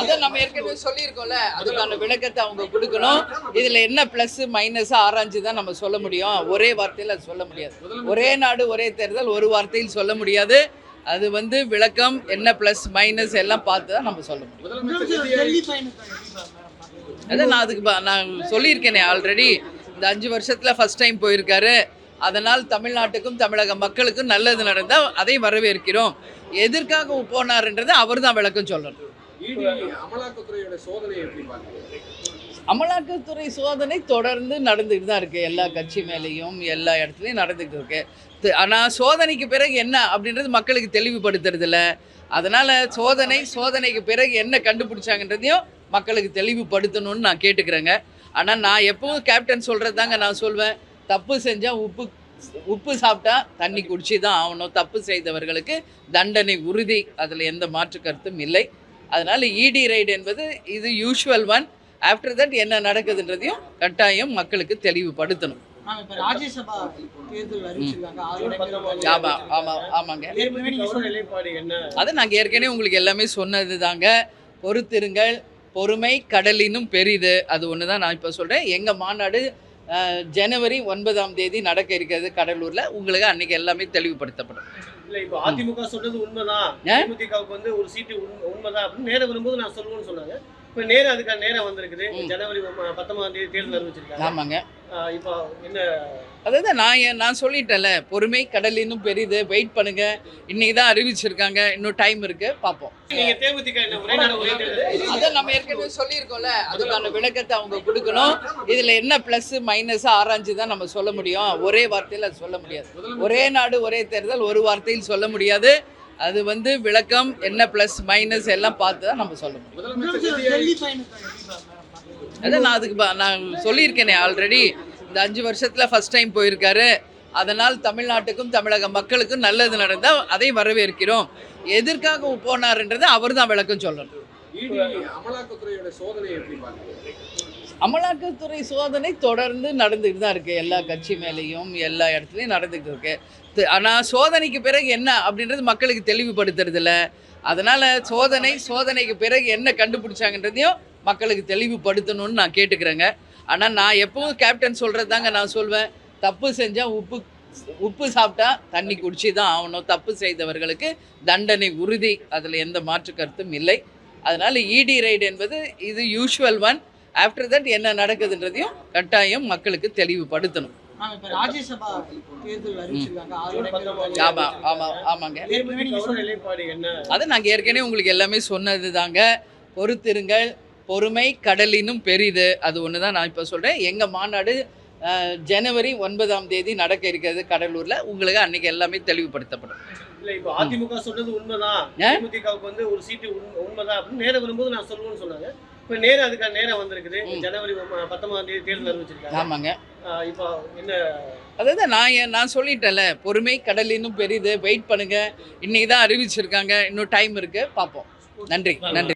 அதை நம்ம ஏற்கனவே சொல்லியிருக்கோம்ல. அதுக்கான விளக்கத்தை அவங்க கொடுக்கணும். இதுல என்ன பிளஸ் மைனஸ் ஆராய்ஞ்சு தான் நம்ம சொல்ல முடியும். ஒரே வார்த்தையில் அது சொல்ல முடியாது. ஒரே நாடு ஒரே தேர்தல் ஒரு வார்த்தையில் சொல்ல முடியாது. அது வந்து விளக்கம் என்ன பிளஸ் மைனஸ் எல்லாம் பார்த்து தான் நம்ம சொல்ல முடியும். அதான் நான் அதுக்கு நான் சொல்லியிருக்கேனே ஆல்ரெடி இந்த அஞ்சு வருஷத்துல ஃபர்ஸ்ட் டைம் போயிருக்காரு. அதனால் தமிழ்நாட்டுக்கும் தமிழக மக்களுக்கும் நல்லது நடந்தால் அதை வரவேற்கிறோம். எதற்காக போனாருன்றதை அவர் தான் விளக்கம் சொல்லணும். அமலாக்கத்துறை சோதனை தொடர்ந்து நடந்துக்கிட்டு தான் இருக்குது எல்லா கட்சி மேலேயும் எல்லா இடத்துலையும் நடந்துக்கிட்டு இருக்கு. து- ஆனா சோதனைக்கு பிறகு என்ன அப்படின்றது மக்களுக்கு தெளிவுபடுத்துறதில்ல. அதனால் சோதனை சோதனைக்கு பிறகு என்ன கண்டுபிடிச்சாங்கன்றதையும் மக்களுக்கு தெளிவுபடுத்தணும்னு நான் கேட்டுக்கிறேங்க. ஆனால் நான் எப்பவும் கேப்டன் சொல்கிறது தாங்க நான் சொல்வேன். தப்பு செஞ்சால் உப்பு உப்பு சாப்பிட்டா தண்ணி குடிச்சு தான் ஆகணும். தப்பு செய்தவர்களுக்கு தண்டனை உறுதி அதில் எந்த மாற்று கருத்தும் இல்லை. அதனால் இடி ரைடு என்பது இது யூஷுவல் ஒன் ஆஃப்டர் தட் என்ன நடக்குதுன்றதையும் கட்டாயம் மக்களுக்கு தெளிவுபடுத்தணும். ராஜ்யசபா அதை நாங்கள் ஏற்கனவே உங்களுக்கு எல்லாமே சொன்னது தாங்க பொறுத்திருங்கள். பொறுமை கடலினும் பெரிது. அது ஒன்று தான் நான் இப்போ சொல்கிறேன் எங்கள் மாநாடு ஜனவரி ஒன்பதாம் தேதி நடக்க இருக்கிறது கடலூரில். உங்களுக்கு அன்னைக்கு எல்லாமே தெளிவுபடுத்தப்படும். இல்ல இப்போ அதிமுக சொல்றது உண்மைதான். வந்து ஒரு சீட்டு உண்மை- உண்மைதான் அப்படின்னு நேரம் வரும்போது நான் சொல்லுவேன்னு சொன்னாங்க. இப்போ நேரம் அதுக்கான நேரம் வந்திருக்குது. ஜனவரி பத்தொன்பதாம் தேதி தேர்தல் அறிவிச்சிருக்காங்க ஆமாங்க. இப்போ என்ன? அதாவது நான் ஏன் நான் சொல்லிட்டேன்ல பொறுமை கடலினும் பெரிது. வெயிட் பண்ணுங்க. இன்னைக்கு தான் அறிவிச்சிருக்காங்க. இன்னும் டைம் இருக்கு. பார்ப்போம். நீங்க தேமுதிக என்ன ஒரே நாடு ஒரே தேர்தல்? அதை நம்ம ஏற்கனவே சொல்லியிருக்கோம்ல அதுக்கான விளக்கத்தை அவங்க கொடுக்கணும். இதுல என்ன பிளஸ் மைனஸ் ஆராய்ஞ்சு தான் நம்ம சொல்ல முடியும். ஒரே வார்த்தையில் அது சொல்ல முடியாது. ஒரே நாடு ஒரே தேர்தல் ஒரு வார்த்தையில் சொல்ல முடியாது. அது வந்து விளக்கம் என்ன ப்ளஸ் மைனஸ் எல்லாம் பார்த்து தான் நம்ம சொல்ல முடியும். அதான் நான் அதுக்கு நான் சொல்லியிருக்கேனே ஆல்ரெடி இந்த அஞ்சு வருஷத்தில் ஃபர்ஸ்ட் டைம் போயிருக்காரு. அதனால் தமிழ்நாட்டுக்கும் தமிழக மக்களுக்கும் நல்லது நடந்தால் அதை வரவேற்கிறோம். எதற்காக போனார்ன்றது அவர் தான் விளக்கம் சொல்லணும். சோதனை எப்படி அமலாக்கத்துறை சோதனை தொடர்ந்து நடந்துகிட்டு தான் இருக்குது எல்லா கட்சி மேலேயும் எல்லா இடத்துலையும் நடந்துகிட்டு இருக்கு. ஆனால் சோதனைக்கு பிறகு என்ன அப்படின்றது மக்களுக்கு தெளிவுபடுத்துறதில்ல. அதனால் சோதனை சோதனைக்கு பிறகு என்ன கண்டுபிடிச்சாங்கன்றதையும் மக்களுக்கு தெளிவுபடுத்தணும்னு நான் கேட்டுக்கிறேங்க. ஆனால் நான் எப்பவும் கேப்டன் சொல்கிறது தாங்க நான் சொல்வேன். தப்பு செஞ்சால் உப்பு உப்பு சாப்பிட்டா தண்ணி குடிச்சு தான் ஆகணும். தப்பு செய்தவர்களுக்கு தண்டனை உறுதி. அதில் எந்த மாற்று கருத்தும் இல்லை. அதனால் இடி ரைடு என்பது இது யூஷுவல் ஒன் ஆஃப்டர் தட் என்ன நடக்குதுன்றதையும் கட்டாயம் மக்களுக்கு தெளிவுபடுத்தணும். அதை நாங்கள் ஏற்கனவே உங்களுக்கு எல்லாமே சொன்னது தாங்க பொறுத்திருங்கள். பொறுமை கடலினும் பெரிது. அது ஒன்று தான் நான் இப்போ சொல்கிறேன் எங்கள் மாநாடு ஜனவரி ஒன்பதாம் தேதி நடக்க இருக்கிறது கடலூரில். உங்களுக்கு அன்னைக்கு எல்லாமே தெளிவுபடுத்தப்படும். இல்ல இப்போ அதிமுக சொல்றது உண்மைதான்? தேமுதிகவுக்கு வந்து ஒரு சீட்டு உண்மை- உண்மைதான். அப்படின்னு நேரம் வரும்போது நான் சொல்லுவேன்னு சொன்னாங்க. இப்போ நேரம் அதுக்கான நேரம் வந்திருக்குது. ஜனவரி பத்தொன்பதாம் தேதி தேர்தல் அறிவிச்சிருக்காங்க. ஆமாங்க. இப்போ என்ன? அதாவது நான் ஏன் நான் சொல்லிட்டேன்ல பொறுமை கடலினும் பெரிது. வெயிட் பண்ணுங்க. இன்னைக்கு தான் அறிவிச்சிருக்காங்க. இன்னும் டைம் இருக்கு. பார்ப்போம். நன்றி. நன்றி.